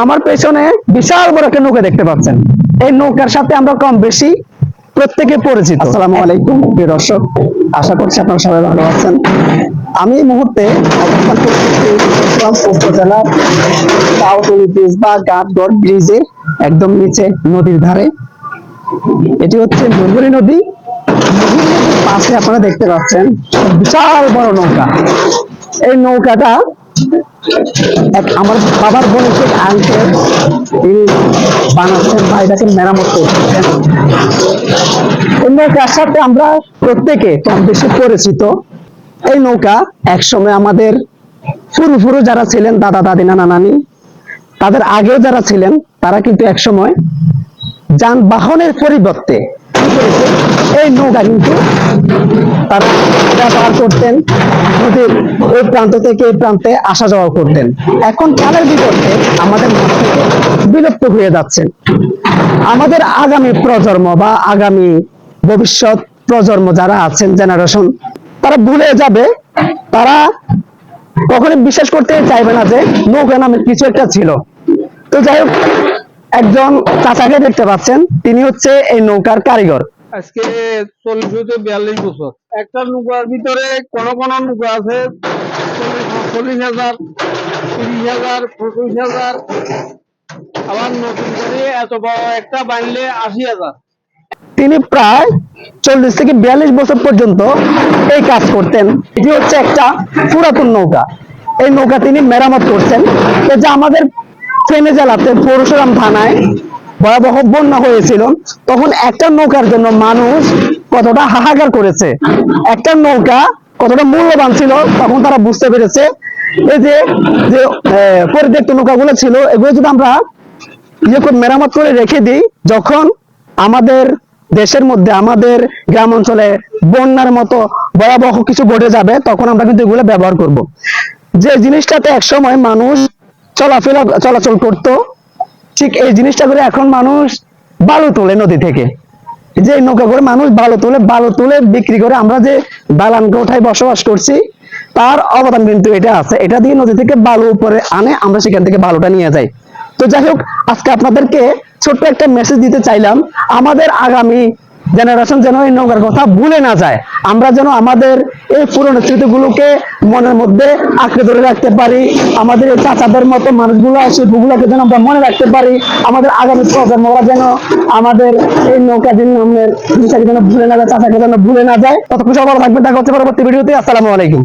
আমার পেছনে বিশাল বড় একটা নৌকা দেখতে পাচ্ছেন। এই নৌকার সাথে আমরা কম বেশি প্রত্যেকে পরিচিত। আসসালামু আলাইকুম। প্রিয় দর্শক আশা করছি আপনারা সবাই ভালো আছেন। আমি এই মুহূর্তে উপজেলার ব্রিজ বা গাটগড় ব্রিজের একদম নিচে নদীর ধারে। এটি হচ্ছে ডুবুরি নদী। পাশে আপনারা দেখতে পাচ্ছেন বিশাল বড় নৌকা। এই নৌকাটা আমার বাবার বোনের ঠিক আঙ্কেল তিনি বানাচ্ছেন বা এটাকে মেরামত করতেছেন এই নৌকার সাথে আমরা প্রত্যেকে কম বেশি পরিচিত। এই নৌকা একসময় আমাদের ফুরু ফুরু যারা ছিলেন, দাদা, দাদি, নানা, নানি, তাদের আগেও যারা ছিলেন, তারা কিন্তু একসময় যানবাহনের পরিবর্তে এই নৌকা কিন্তু তারা ব্যবহার করতেন নদীর ওই প্রান্ত থেকে এই প্রান্তে আসা যাওয়া করতেন। এখন কালের বিপক্ষে আমাদের বিলুপ্ত হয়ে যাচ্ছে। আমাদের আগামী প্রজন্ম বা আগামী ভবিষ্যৎ প্রজন্ম যারা আছেন জেনারেশন তারা ভুলে যাবে। তারা কখনো বিশ্বাস করতে চাইবে না যে নৌকা নামের কিছু একটা ছিল। তো যাই হোক, একজন চাচাকে দেখতে পাচ্ছেন, তিনি হচ্ছে এই নৌকার কারিগর। আজকে চল্লিশ বিয়াল্লিশ বছর। একটা নৌকার ভিতরে কোন কোন নৌকা আছে চল্লিশ- হাজার, তিরিশ হাজার, পঁচিশ হাজার আবার নতুন করে এত বড় একটা বানলে আশি হাজার। তিনি প্রায় চল্লিশ থেকে বিয়াল্লিশ বছর পর্যন্ত এই কাজ করতেন। এটি হচ্ছে একটা পুরাতন নৌকা। এই নৌকা তিনি মেরামত করছেন। যে আমাদের ফেনে জেলাতে পরশুরাম থানায় ভয়াবহ বন্যা হয়েছিল, তখন একটা নৌকার জন্য মানুষ কতটা হাহাকার করেছে? একটা নৌকা কতটা মূল্যবান ছিল তখন তারা বুঝতে পেরেছে। এই যে যে পরিত্যক্ত নৌকাগুলো ছিল, এগুলো যদি আমরা ইয়ে করে, মেরামত করে রেখে দিই, যখন আমাদের দেশের মধ্যে, আমাদের গ্রাম অঞ্চলে বন্যার মতো ভয়াবহ কিছু ঘটে যাবে, তখন আমরা কিন্তু এগুলো ব্যবহার করব। যে জিনিসটাতে একসময় মানুষ চলাফেরা, চলাচল করত, ঠিক এই জিনিসটা করে এখন মানুষ বালু তোলে নদী থেকে। যে নৌকা করে মানুষ বালু তুলে বালু তুলে বিক্রি করে আমরা যে দালান কোঠায় বসবাস করছি, তার অবদান কিন্তু এটা আছে। এটা দিয়ে নদী থেকে বালু উপরে আনে, আমরা সেখান থেকে বালুটা নিয়ে যাই। তো যাই হোক, আজকে আপনাদেরকে ছোট্ট একটা মেসেজ দিতে চাইলাম। আমাদের আগামী জেনারেশন যেন এই নৌকার কথা ভুলে না যায়। আমরা যেন আমাদের এই পুরনো স্মৃতিগুলোকে মনের মধ্যে আঁকড়ে ধরে রাখতে পারি। আমাদের এই চাচাদের মতো মানুষগুলো শিল্পগুলোকে যেন আমরা মনে রাখতে পারি। আমাদের আগামী প্রজন্মরা যেন আমাদের এই নৌকা দিন নামের জিনিসটাকে যেন ভুলে না যায়, চাচাকে যেন ভুলে না যায়। ততক্ষণ খুশি ভালো থাকবেন। দেখা হচ্ছে পরবর্তী ভিডিওতে। আসসালামু আলাইকুম।